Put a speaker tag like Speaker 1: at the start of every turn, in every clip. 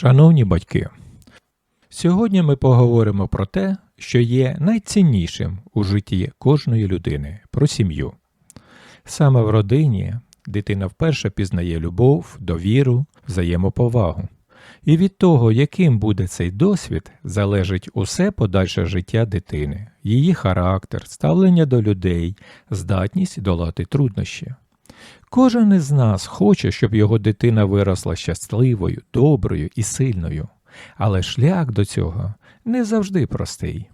Speaker 1: Шановні батьки, сьогодні ми поговоримо про те, що є найціннішим у житті кожної людини про сім'ю. Саме в родині дитина вперше пізнає любов, довіру, взаємоповагу. І від того, яким буде цей досвід, залежить усе подальше життя дитини, її характер, ставлення до людей, здатність долати труднощі. Кожен із нас хоче, щоб його дитина виросла щасливою, доброю і сильною, але шлях до цього не завжди простий.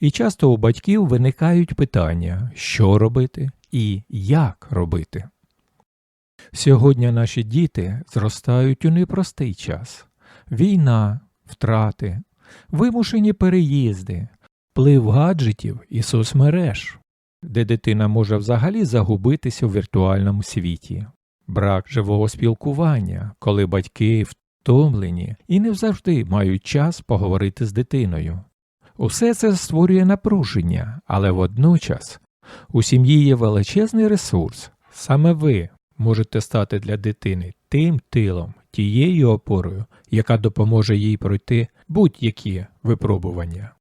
Speaker 1: І часто у батьків виникають питання, що робити і як робити. Сьогодні наші діти зростають у непростий час. Війна, втрати, вимушені переїзди, вплив гаджетів і соцмереж, де дитина може взагалі загубитися у віртуальному світі, брак живого спілкування, коли батьки втомлені і не завжди мають час поговорити з дитиною. Усе це створює напруження, але водночас у сім'ї є величезний ресурс. Саме ви можете стати для дитини тим тилом, тією опорою, яка допоможе їй пройти будь-які випробування.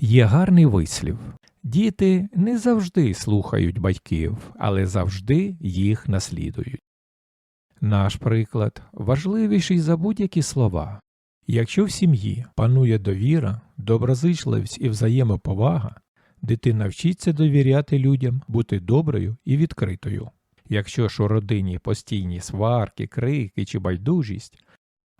Speaker 1: Є гарний вислів діти не завжди слухають батьків, але завжди їх наслідують. Наш приклад важливіший за будь-які слова. Якщо в сім'ї панує довіра, доброзичливість і взаємоповага, дитина вчиться довіряти людям, бути доброю і відкритою. Якщо ж у родині постійні сварки, крики чи байдужість,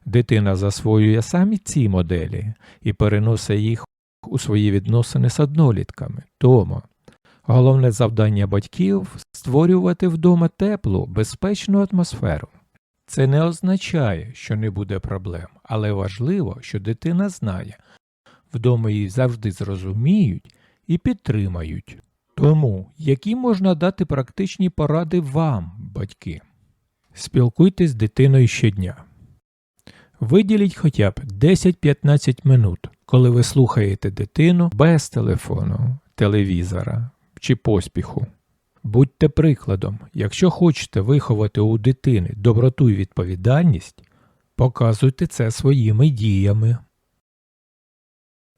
Speaker 1: дитина засвоює самі ці моделі і переносить їх у свої відносини з однолітками. Тому головне завдання батьків створювати вдома теплу, безпечну атмосферу. Це не означає, що не буде проблем, але важливо, що дитина знає, вдома її завжди зрозуміють і підтримають. Тому, які можна дати практичні поради вам, батьки? Спілкуйтесь з дитиною щодня. Виділіть хоча б 10-15 минут, коли ви слухаєте дитину без телефону, телевізора чи поспіху. Будьте прикладом, якщо хочете виховати у дитини доброту і відповідальність, показуйте це своїми діями.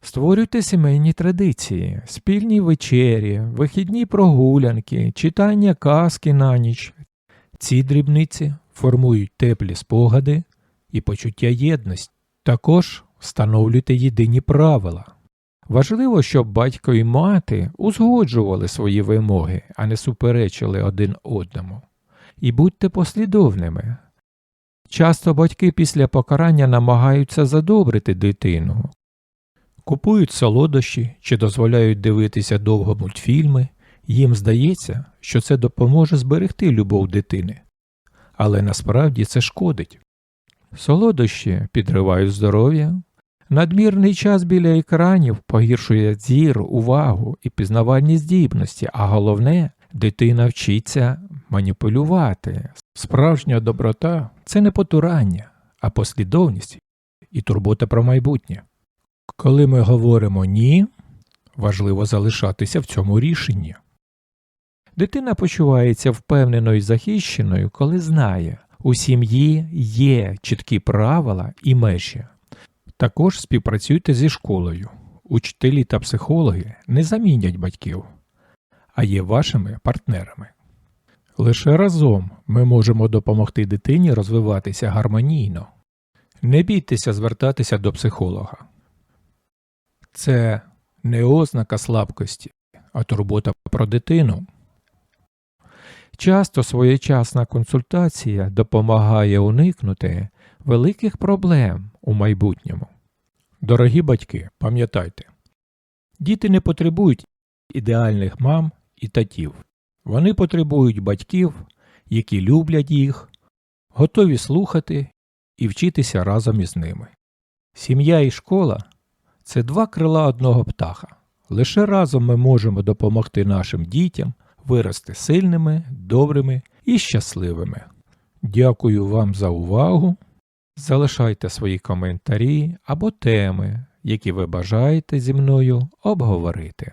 Speaker 1: Створюйте сімейні традиції, спільні вечері, вихідні прогулянки, читання казки на ніч. Ці дрібниці формують теплі спогади і почуття єдності. Також встановлюйте єдині правила. Важливо, щоб батько і мати узгоджували свої вимоги, а не суперечили один одному. І будьте послідовними. Часто батьки після покарання намагаються задобрити дитину, купують солодощі чи дозволяють дивитися довго мультфільми, їм здається, що це допоможе зберегти любов дитини. Але насправді це шкодить. Солодощі підривають здоров'я, надмірний час біля екранів погіршує зір, увагу і пізнавальні здібності, а головне, дитина вчиться маніпулювати. Справжня доброта це не потурання, а послідовність і турбота про майбутнє. Коли ми говоримо ні, важливо залишатися в цьому рішенні. Дитина почувається впевненою і захищеною, коли знає, у сім'ї є чіткі правила і межі. Також співпрацюйте зі школою. Учителі та психологи не замінять батьків, а є вашими партнерами. Лише разом ми можемо допомогти дитині розвиватися гармонійно. Не бійтеся звертатися до психолога. Це не ознака слабкості, а турбота про дитину. Часто своєчасна консультація допомагає уникнути великих проблем у майбутньому. Дорогі батьки, пам'ятайте, діти не потребують ідеальних мам і татів. Вони потребують батьків, які люблять їх, готові слухати і вчитися разом із ними. Сім'я і школа це два крила одного птаха. Лише разом ми можемо допомогти нашим дітям вирости сильними, добрими і щасливими. Дякую вам за увагу. Залишайте свої коментарі або теми, які ви бажаєте зі мною обговорити.